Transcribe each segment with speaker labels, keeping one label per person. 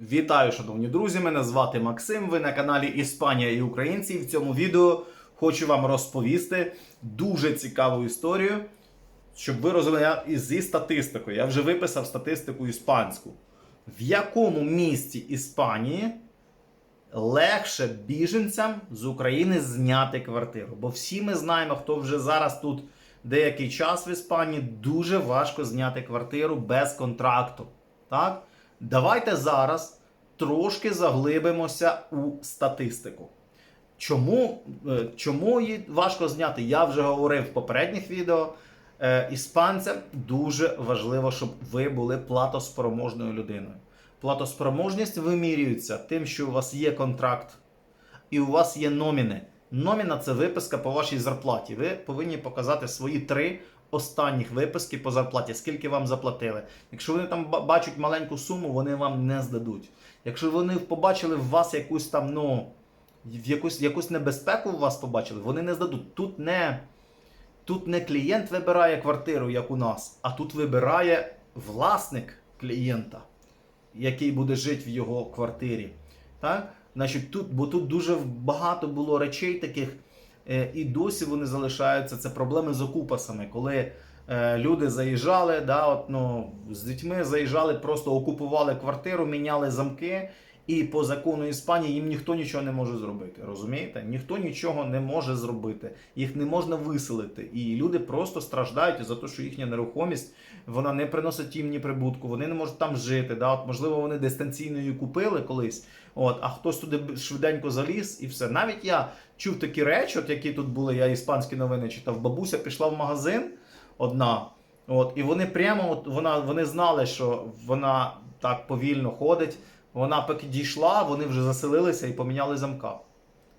Speaker 1: Вітаю, шановні друзі! Мене звати Максим. Ви на каналі Іспанія і Українці. І в цьому відео хочу вам розповісти дуже цікаву історію, щоб ви розуміли зі статистикою. Я вже виписав статистику іспанську. В якому місті Іспанії легше біженцям з України зняти квартиру? Бо всі ми знаємо, хто вже зараз тут деякий час в Іспанії, дуже важко зняти квартиру без контракту. Так? Давайте зараз трошки заглибимося у статистику. Чому, е, чому її важко зняти? Я вже говорив в попередніх відео. Е, Іспанцям дуже важливо, щоб ви були платоспроможною людиною. Платоспроможність вимірюється тим, що у вас є контракт і у вас є номіни. Номіна це виписка по вашій зарплаті. Ви повинні показати свої три останніх виписки по зарплаті, скільки вам заплатили. Якщо вони там бачать маленьку суму, вони вам не здадуть. Якщо вони побачили в вас якусь там, ну, якусь, якусь небезпеку в вас побачили, вони не здадуть. Тут не, тут не клієнт вибирає квартиру, як у нас, а тут вибирає власник клієнта, який буде жити в його квартирі. Так? Значить, тут, бо тут дуже багато було речей таких, і досі вони залишаються. Це проблеми з окупасами, коли е, люди заїжджали, да, от, ну, з дітьми заїжджали, просто окупували квартиру, міняли замки. І по закону Іспанії їм ніхто нічого не може зробити. Розумієте? Ніхто нічого не може зробити. Їх не можна виселити. І люди просто страждають за те, що їхня нерухомість вона не приносить їм ні прибутку, вони не можуть там жити. Да? От, можливо, вони дистанційно її купили колись, от, а хтось туди швиденько заліз і все. Навіть я чув такі речі, от які тут були, я іспанські новини читав. Бабуся пішла в магазин одна. От, і вони прямо от, вона, вони знали, що вона так повільно ходить. Вона поки дійшла, вони вже заселилися і поміняли замка.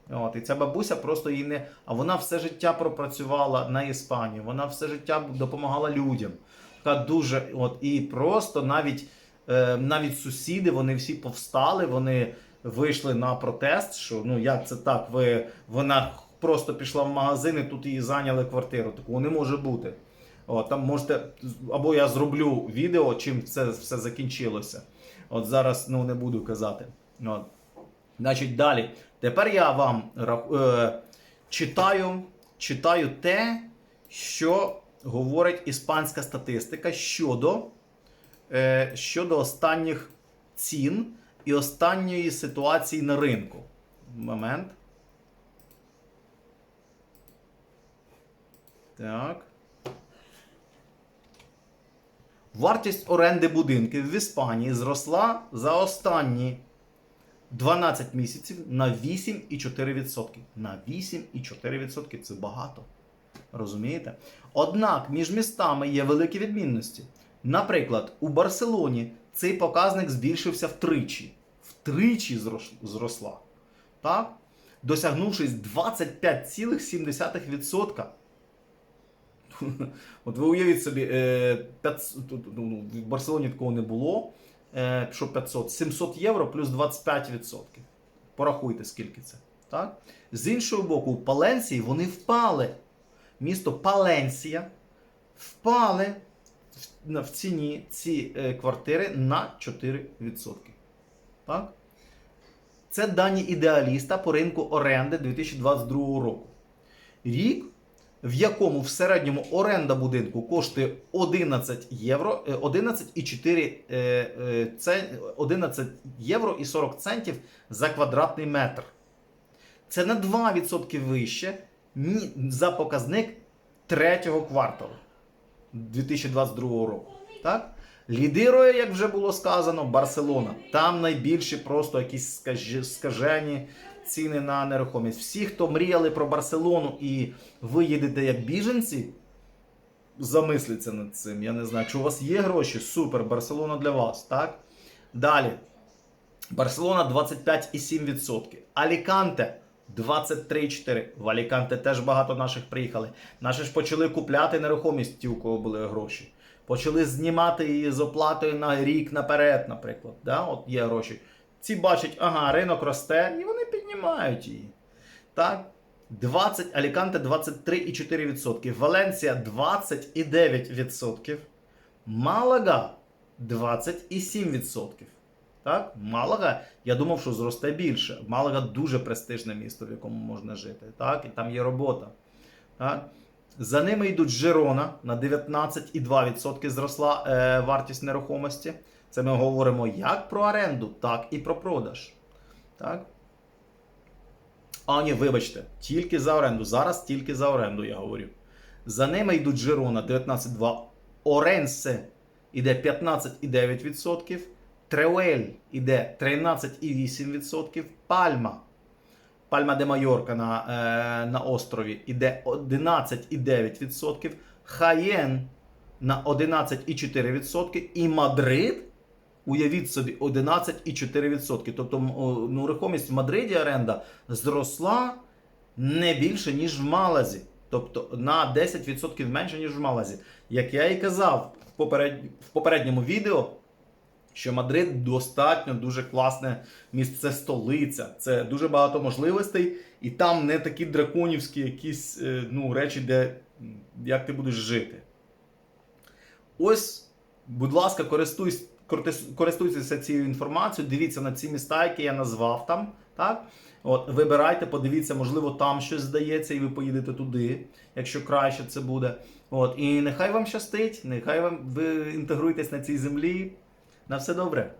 Speaker 1: От, і ця бабуся просто її не. А вона все життя пропрацювала на Іспанію, вона все життя допомагала людям. Така дуже, от, і просто навіть, е, навіть сусіди, вони всі повстали, вони вийшли на протест. Що ну як це так? Ви, вона просто пішла в магазин і тут її зайняли квартиру. Такого не може бути. От, там можете, або я зроблю відео, чим це все закінчилося. От зараз ну, не буду казати. От. Значить, далі. Тепер я вам е, читаю, читаю те, що говорить іспанська статистика щодо, е, щодо останніх цін і останньої ситуації на ринку. Момент. Так. Вартість оренди будинків в Іспанії зросла за останні 12 місяців на 8,4%. На 8,4% це багато. Розумієте? Однак між містами є великі відмінності. Наприклад, у Барселоні цей показник збільшився втричі. Втричі зросла. Так? Досягнувшись 25,7%. От ви уявіть собі, е, 500, ну, в Барселоні такого не було. Е, що 500? 700 євро плюс 25%. Порахуйте, скільки це. Так? З іншого боку, у Паленсії вони впали. Місто Паленсія впали в, в ціні ці е, квартири на 4%. Так? Це дані ідеаліста по ринку оренди 2022 року. Рік, в якому в середньому оренда будинку коштує 11 євро, е, 11,4 е, е, це 11 євро і 40 центів за квадратний метр. Це на 2% вище за показник третього кварталу 2022 року. Так? Лідирує, як вже було сказано, Барселона. Там найбільші просто якісь скажені ціни на нерухомість. Всі, хто мріяли про Барселону і ви їдете як біженці, замисліться над цим. Я не знаю, якщо у вас є гроші, супер, Барселона для вас. Так? Далі. Барселона 25,7%. Аліканте 23,4%. В Аліканте теж багато наших приїхали. Наші ж почали купляти нерухомість, ті, у кого були гроші. Почали знімати її з оплатою на рік наперед, наприклад. Да? От є гроші. Ці бачать, ага, ринок росте, і вони піднімають її. Так? 20, Аліканте 23,4%. Валенсія 20,9%. Малага 27%. Так? Малага, я думав, що зросте більше. Малага дуже престижне місто, в якому можна жити. Так? І там є робота. Так? За ними йдуть Жирона на 19,2% зросла е, вартість нерухомості. Це ми говоримо як про оренду, так і про продаж. Так? А, ні, вибачте, тільки за оренду. Зараз тільки за оренду я говорю. За ними йдуть Жирона 19,2%. Оренсе іде 15,9%. Треуель іде 13,8%. Пальма. Пальма де Майорка на, е, на острові іде 11,9%. Хаєн на 11,4%. І Мадрид, уявіть собі, 11,4%. Тобто м, ну, нерухомість в Мадриді оренда зросла не більше, ніж в Малазі. Тобто на 10% менше, ніж в Малазі. Як я і казав в, поперед... в попередньому відео, що Мадрид достатньо дуже класне місце, столиця. Це дуже багато можливостей, і там не такі драконівські якісь е, ну, речі, де як ти будеш жити. Ось, будь ласка, користуйся, користуйтеся цією інформацією, дивіться на ці міста, які я назвав там. Так? От, вибирайте, подивіться, можливо, там щось здається, і ви поїдете туди, якщо краще це буде. От, і нехай вам щастить, нехай вам ви інтегруєтесь на цій землі. На все добре.